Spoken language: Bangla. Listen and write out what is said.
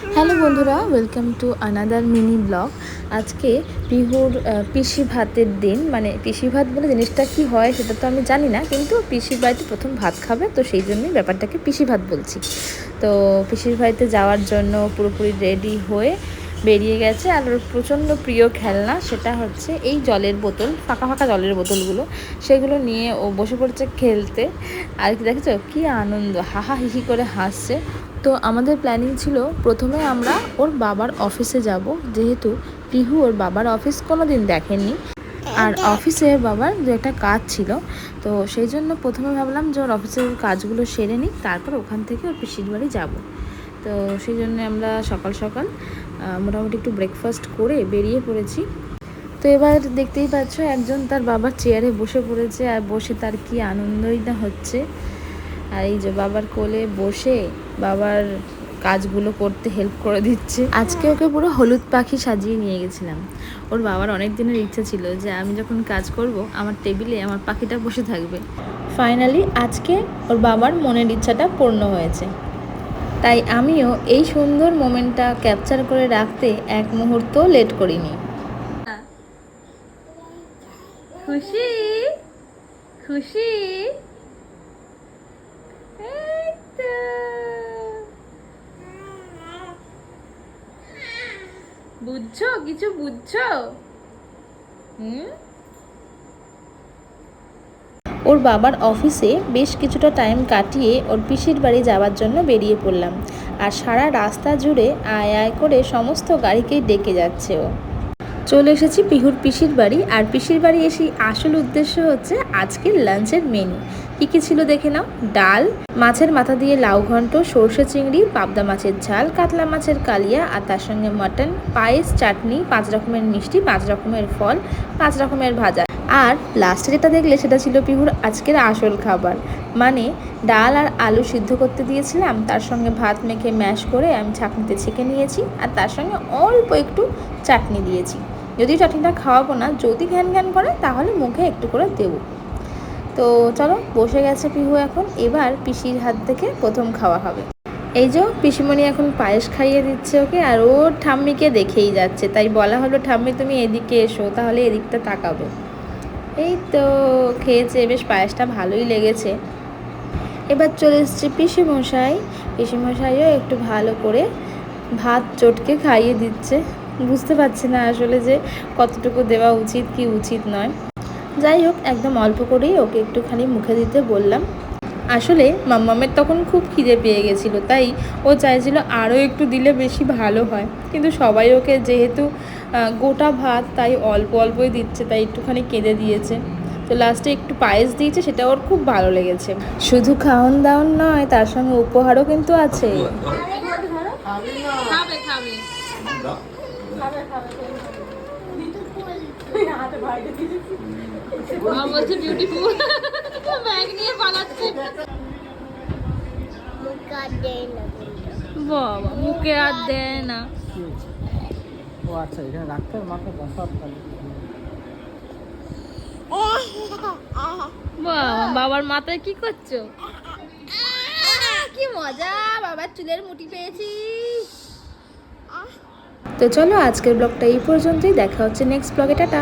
হ্যালো বন্ধুরা welcome to another mini blog আজকে আহ, পিসি ভাতের দিন। মানে পিসি ভাত বলে জিনিসটা কি হয় সেটা তো আমি জানি না কিন্তু পিসির বাড়িতে প্রথম ভাত খাবে তো সেই জন্যই ব্যাপারটাকে পিসি ভাত বলছি। তো পিসির বাড়িতে যাওয়ার জন্য পুরোপুরি রেডি হয়ে বেরিয়ে গেছে আর ওর প্রচণ্ড প্রিয় খেলনা সেটা হচ্ছে এই জলের বোতল ফাঁকা ফাঁকা জলের বোতলগুলো। সেগুলো নিয়ে ও বসে পড়ছে খেলতে। আর কি দেখেছ? কী আনন্দ হাহা হিহি করে হাসছে। তো আমাদের প্ল্যানিং ছিল প্রথমে আমরা ওর বাবার অফিসে যাব, যেহেতু পিহু ওর বাবার অফিস কোনো দিন দেখেননি আর অফিসে বাবার যে একটা কাজ ছিল, তো সেই জন্য প্রথমে ভাবলাম যে ওর অফিসের কাজগুলো সেরে নিই, তারপর ওখান থেকে ওর পিসির বাড়ি যাব। তো সেই জন্য আমরা সকাল সকাল মোটামুটি একটু ব্রেকফাস্ট করে বেরিয়ে পড়েছি। তো এবার দেখতেই পাচ্ছ একজন তার বাবার চেয়ারে বসে পড়েছে, আর বসে তার কি আনন্দই না হচ্ছে। আর এই যে বাবার কোলে বসে বাবার কাজগুলো করতে হেল্প করে দিচ্ছে। আজকে ওকে পুরো হলুদ পাখি সাজিয়ে নিয়ে গেছিলাম। ওর বাবার অনেক দিনের ইচ্ছা ছিল যে আমি যখন কাজ করব, আমার টেবিলে আমার পাখিটা বসে থাকবে। ফাইনালি আজকে ওর বাবার মনের ইচ্ছাটা পূর্ণ হয়েছে। তাই আমিও এই সুন্দর মোমেন্টটা ক্যাপচার করে রাখতে এক মুহূর্ত লেট করিনি। খুশি? খুশি এই তো। বুঝছ? কিছু বুঝছ? হুম? ওর বাবার অফিসে বেশ কিছুটা টাইম কাটিয়ে ওর পিসির বাড়ি যাওয়ার জন্য বেরিয়ে পড়লাম। আর সারা রাস্তা জুড়ে আয় আয় করে সমস্ত গাড়িকেই ডেকে যাচ্ছে ও। চলে এসেছি পিহুর পিসির বাড়ি, আর পিসির বাড়ি এসে আসল উদ্দেশ্য হচ্ছে আজকের লাঞ্চের মেনু কী কী ছিল দেখে নাও? ডাল, মাছের মাথা দিয়ে লাউ ঘন্ট, সর্ষে চিংড়ি, পাবদা মাছের ঝাল, কাতলা মাছের কালিয়া, আর তার সঙ্গে মটন পায়েস, চাটনি, পাঁচ রকমের মিষ্টি, পাঁচ রকমের ফল, পাঁচ রকমের ভাজা। আর লাস্টে যেটা দেখলে সেটা ছিল পিহুর আজকের আসল খাবার। মানে ডাল আর আলু সিদ্ধ করতে দিয়েছিলাম, তার সঙ্গে ভাত মেখে ম্যাশ করে আমি ছাঁকনিতে ছেঁকে নিয়েছি, আর তার সঙ্গে অল্প একটু চাটনি দিয়েছি। যদি চাটনিটা খাওয়াবো না, যদি ঘ্যান ঘ্যান করে, তাহলে মুখে একটু করে দেবো। তো চলো, বসে গেছে পিহু এখন। এবার পিসির হাত থেকে প্রথম খাওয়া হবে। এই যে পিসিমণি এখন পায়েস খাইয়ে দিচ্ছে ওকে, আর ও ঠাম্মিকে দেখেই যাচ্ছে। তাই বলা হলো, ঠাম্মি, তুমি এদিকে এসো, তাহলে এদিকটা তাকাবে। এই তো খেয়েছে, বেশ পায়েসটা ভালোই লেগেছে। এবার চলে এসছে পিসিমশাই। পিসিমশাইও একটু ভালো করে ভাত চটকে খাইয়ে দিচ্ছে। বুঝতে পারছি না আসলে যে কতটুকু দেওয়া উচিত কি উচিত নয়। যাই হোক, একদম অল্প করেই ওকে একটুখানি মুখে দিতে বললাম। আসলে মাম্মামের তখন খুব খিদে পেয়ে গেছিল, তাই ও চাইছিল আরও একটু দিলে বেশি ভালো হয়। কিন্তু সবাই ওকে যেহেতু গোটা ভাত তাই অল্প অল্পই দিচ্ছে, তাই একটুখানি কেঁদে দিয়েছে। তো লাস্টে একটু পায়েস দিয়েছে, সেটা ওর খুব ভালো লেগেছে। শুধু খাওন দাওন নয়, তার সঙ্গে উপহারও কিন্তু আছে। বলছে বিউটিফুল ব্যাগ নিয়ে পালাচ্ছে। বাবা মুখে আর দেয় না। ও আচ্ছা এখানে রাখতে মাকে বসার বাবা বাবার মাথায় কি করছ? কি মজা বাবার চুলের মুটি পেয়েছি। তো চলো আজকের ব্লগটা এই পর্যন্তই। দেখা হচ্ছে নেক্সট ব্লগে টাটা।